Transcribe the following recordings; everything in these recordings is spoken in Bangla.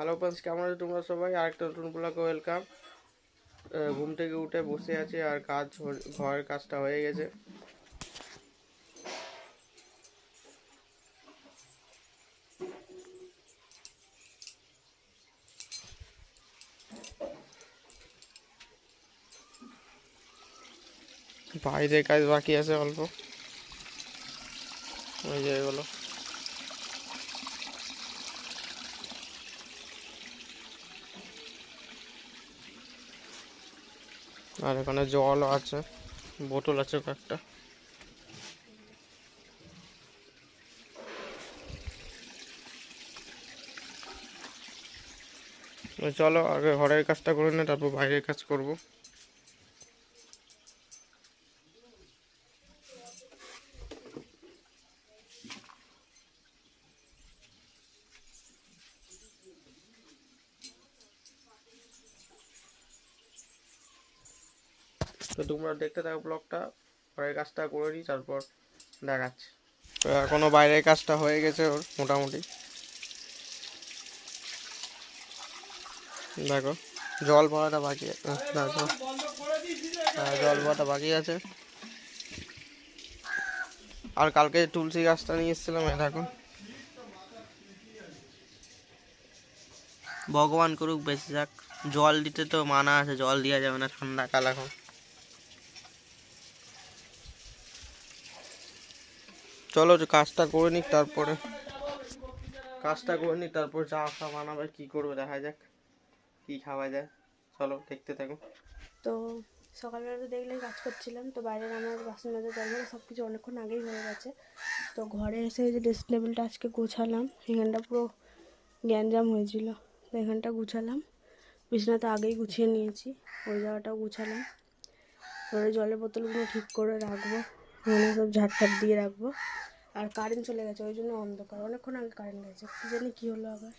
হ্যালো ফ্রেন্ডস কেমন আছো তোমরা সবাই? আরেকটা নতুন ব্লগে ওয়েলকাম ঘুম থেকে উঠে বসে আছি আর কাজ ঘরের কাজটা হয়ে গেছে। বাইরে কাজ বাকি আছে অল্প। হয়ে যায় এগুলো। আর এখানে জল আছে, বোতল আছে কয়েকটা। চলো আগে ঘরের কাজটা করে নে, তারপর বাইরের কাজ করব। তো তোমরা দেখতে থাকো ব্লগটা। ঘরের কাজটা করে নিই তারপর দেখাচ্ছি। তো এখনও বাইরের কাজটা হয়ে গেছে ওর মোটামুটি। দেখো জল ভরাটা বাকি দেখো হ্যাঁ, জল ভরাটা বাকি আছে। আর কালকে তুলসী গাছটা নিয়ে এসেছিলাম দেখো। ভগবান করুক বেঁচে যাক। জল দিতে তো মানা আছে জল দেওয়া যাবে না ঠান্ডা কাল এখন। চলো কাজটা করে নিক তারপরে। কাজটা করে নিক, তারপর চা ফা বানাবে, কি করবে দেখা যাক, কি খাওয়া যায়। চলো, দেখতে থাকো। তো সকালবেলা তো দেখলেই কাজ করছিলাম, তো বাইরের আমার বাসন মাজা জল সব কিছু অনেকক্ষণ আগেই হয়ে গেছে। তো ঘরে এসে যে ড্রেসিং টেবিলটা আজকে গোছালাম, এখানটা পুরো গ্যাঞ্জাম হয়েছিল, তো এখানটা গুছালাম। বিছানাতে আগেই গুছিয়ে নিয়েছি, ওই জায়গাটাও গুছালাম। ঘরে জলের বোতলগুলো ঠিক করে রাখব। মানে সব ঝাড় ঠাট দিয়ে রাখব। আর কারেন্ট চলে গেছে, ওই জন্য অন্ধকার। অনেকক্ষণ আগে কারেন্ট গেছে। কী জানি কী হলো আবার।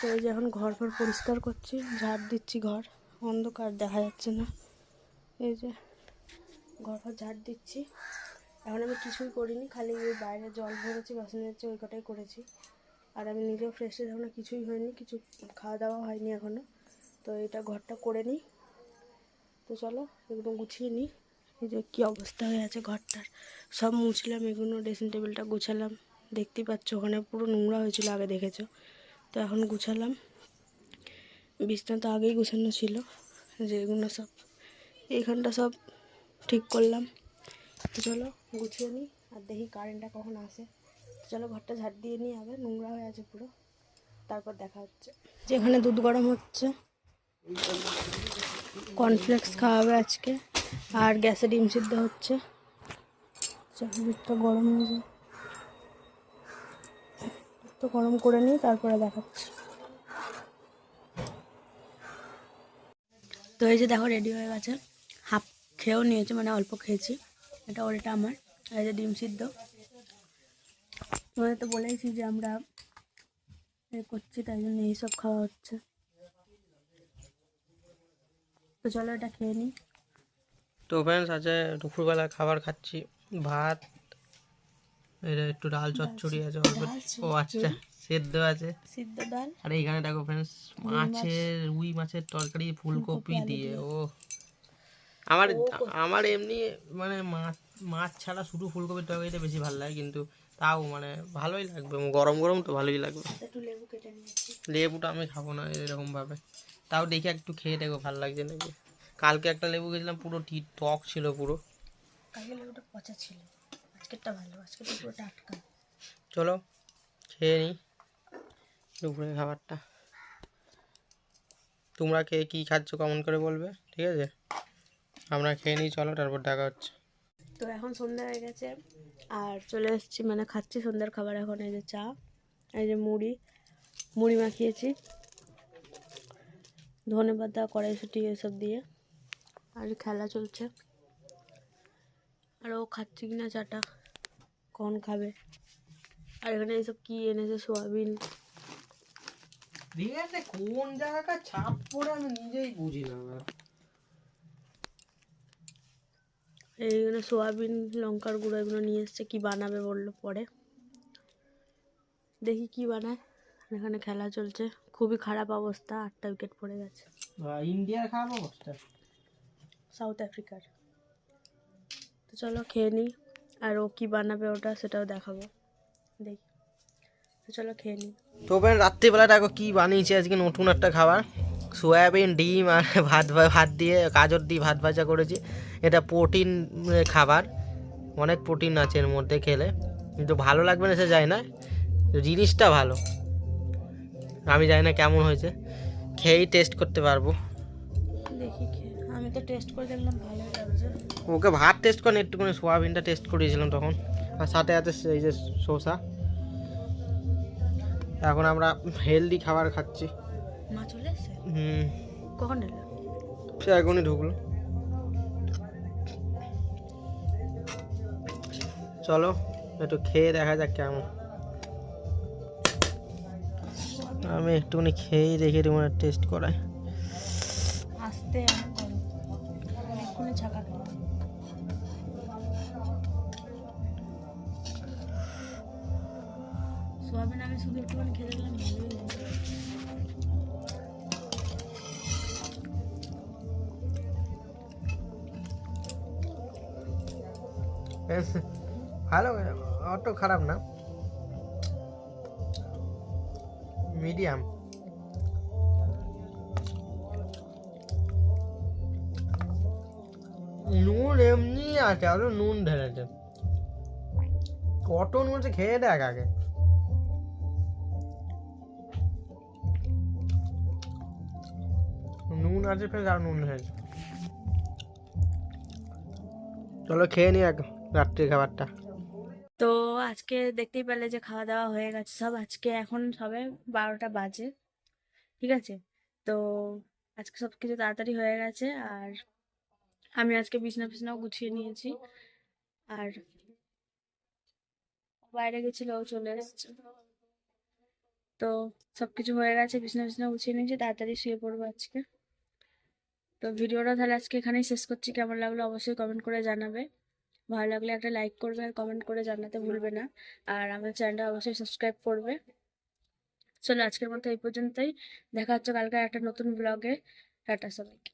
তো এই যে এখন ঘর ফর পরিষ্কার করছি, ঝাড় দিচ্ছি ঘর। অন্ধকার দেখা যাচ্ছে না। এই যে ঘর ফর ঝাড় দিচ্ছি। এখন আমি কিছুই করিনি, খালি ওই বাইরে জল ভরেছি, বাসন যাচ্ছে ওই কটাই করেছি। আর আমি নিজেও ফ্রেশ এখনও কিছুই হয়নি, কিছু খাওয়া দাওয়া হয়নি এখনও তো এটা ঘরটা করে নিই। তো চলো, এগুলো গুছিয়ে নিই। এই যে কী অবস্থা হয়ে আছে ঘরটার। সব মুছলাম, এগুলো ড্রেসিং টেবিলটা গুছালাম। দেখতেই পাচ্ছ, ওখানে পুরো নোংরা হয়েছিল, আগে দেখেছ। তো এখন গুছালাম। বিছনা তো আগেই গুছানো ছিল, যে এগুলো সব এইখানটা সব ঠিক করলাম। তো চলো, গুছিয়ে নিই, আর দেখি কারেন্টটা কখন আসে। চলো, ঘরটা ঝাড় দিয়ে নিই আগে নোংরা হয়ে আছে পুরো। তারপর দেখা হচ্ছে। যেখানে দুধ গরম হচ্ছে কর্নফ্লেক্স খাওয়াবে আজকে। আর গ্যাসে ডিম সিদ্ধ হচ্ছে। গরম হয়ে যায় তো গরম করে নিই তারপরে দেখাচ্ছি। তো এই যে দেখো রেডি হয়ে গেছে। হাফ খেয়েও নিয়েছে মানে অল্প খেয়েছি। এটা ওর এটা আমার এই যে ডিম সিদ্ধ। তোমাদের তো বলেইছি যে আমরা এ করছি, তাই জন্য এইসব খাওয়া হচ্ছে। তো চলো এটা খেয়ে নিই। তো ফ্রেন্ডস আছে দুপুরবেলা খাবার খাচ্ছি। ভাত এটা একটু ডাল চচ্চড়ি আছে অল্প ও আচ্ছা সেদ্ধ আছে। সিদ্ধ ডাল। আর এইখানে দেখো ফ্রেন্ডস মাছের রুই মাছের তরকারি ফুলকপি দিয়ে ও আমার আমার এমনি মানে মাছ মাছ ছাড়া শুধু ফুলকপির তরকারিটা বেশি ভালো লাগে কিন্তু তাও মানে ভালোই লাগবে গরম গরম তো ভালোই লাগবে। নিয়েছি লেবুটা আমি খাব না এরকমভাবে। তাও দেখি একটু খেয়ে দেখো ভালো লাগছে নাকি? কালকে একটা লেবু গেছিলাম পুরো টক ছিল পুরো। কালকে লেবুটা পচা ছিল। আজকেরটা ভালো আজকেরটা পুরো টাটকা চলো খেয়ে নিই দুপুরে খাবারটা। তোমরা কে কী খাচ্ছ কমন করে বলবে ঠিক আছে? আমরা খেয়ে নিই চলো তারপর দেখা হচ্ছে। তো এখন সন্ধ্যা হয়ে গেছে আর চলে এসেছি মানে খাচ্ছি সন্ধ্যার খাবার এখন এই যে চা এই যে মুড়ি। মুড়ি মাখিয়েছি। ধনে পাতা কড়াইশুটি এসব দিয়ে। আর খেলা চলছে। আর ও খাচ্ছে কিনা চাটা কখন খাবে? আর এখানে এইসব কি এনেছে? সোয়াবিন। কোন জায়গাটা ছাপ পড়ে আমি নিজেই বুঝি না। এইখানে সোয়াবিন লঙ্কার গুঁড়ো এগুলো নিয়ে এসছে কি বানাবে বলল পরে। দেখি কি বানায়। এখানে খেলা চলছে। খুবই খারাপ অবস্থা আটটা উইকেট পড়ে গেছে। ইন্ডিয়ার খারাপ অবস্থা? সাউথ আফ্রিকার। তো চলো খেয়ে নিই আর ও কী বানাবে ওটা সেটাও দেখাবো। দেখি তো চলো খেয়ে নিই। তো ওপেন রাত্রিবেলা দেখো কি বানিয়েছে আজকে নতুন একটা খাবার। সয়াবিন ডিম আর ভাত ভাত দিয়ে গাজর দিয়ে ভাত ভাজা করেছি। এটা প্রোটিন খাবার। অনেক প্রোটিন আছে এর মধ্যে খেলে। কিন্তু ভালো লাগবে না সে যায় না। জিনিসটা ভালো। আমি জানি না কেমন হয়েছে। খেয়েই টেস্ট করতে পারব। দেখি তো টেস্ট করে দেখলাম ভালোই লাগছে ওকে ভাত টেস্ট করে একটুখানি সোয়াবিনটা টেস্ট করিয়েছিলাম তখন। আর সাথে আছে এই যে শসা। এখন আমরা হেলদি খাবার খাচ্ছি। মা চলে এসছে? হুম। কখন এলো? সে এখনই ঢুকলো। চলো একটু খেয়ে দেখা যাক কেমন। আমি একটুখানি খেয়েই দেখে তোমার টেস্ট করাই আসতে। ছাকা সোয়াবিন আমি শুধু একটুখানি খেয়ে দেখলাম ভালোই ভালো অত খারাপ না। মিডিয়াম। নুন এমনি আছে, আরও নুন ঢেলেছে। কত নুন খেয়ে দেখ আগে। নুন আছে ফের আর নুন ঢেলেছে। চলো খেয়ে নি এক রাত্রির খাবারটা। তো আজকে দেখতেই পেলে যে খাওয়া দাওয়া হয়ে গেছে, সব আজকে এখন সবে বারোটা বাজে, ঠিক আছে? তো আজকে সব কিছু তাড়াতাড়ি হয়ে গেছে, আর আমি আজকে বিছনা ফিছনাও গুছিয়ে নিয়েছি। আর বাইরে গেছিল, ও চলে এসছে। তো সব কিছু হয়ে গেছে, বিছনা ফিছনা গুছিয়ে নিয়েছি, তাড়াতাড়ি শুয়ে পড়ব আজকে। তো ভিডিওটা তাহলে আজকে এখানেই শেষ করছি। কেমন লাগল অবশ্যই কমেন্ট করে জানাবে। ভালো লাগলে একটা লাইক করবে আর কমেন্ট করে জানাতে ভুলবে না। আর আমাদের চ্যানেলটা অবশ্যই সাবস্ক্রাইব করবে। চলো আজকের মতো এই পর্যন্তই। দেখা হচ্ছে কালকে একটা নতুন ব্লগে টাটা সবাইকে।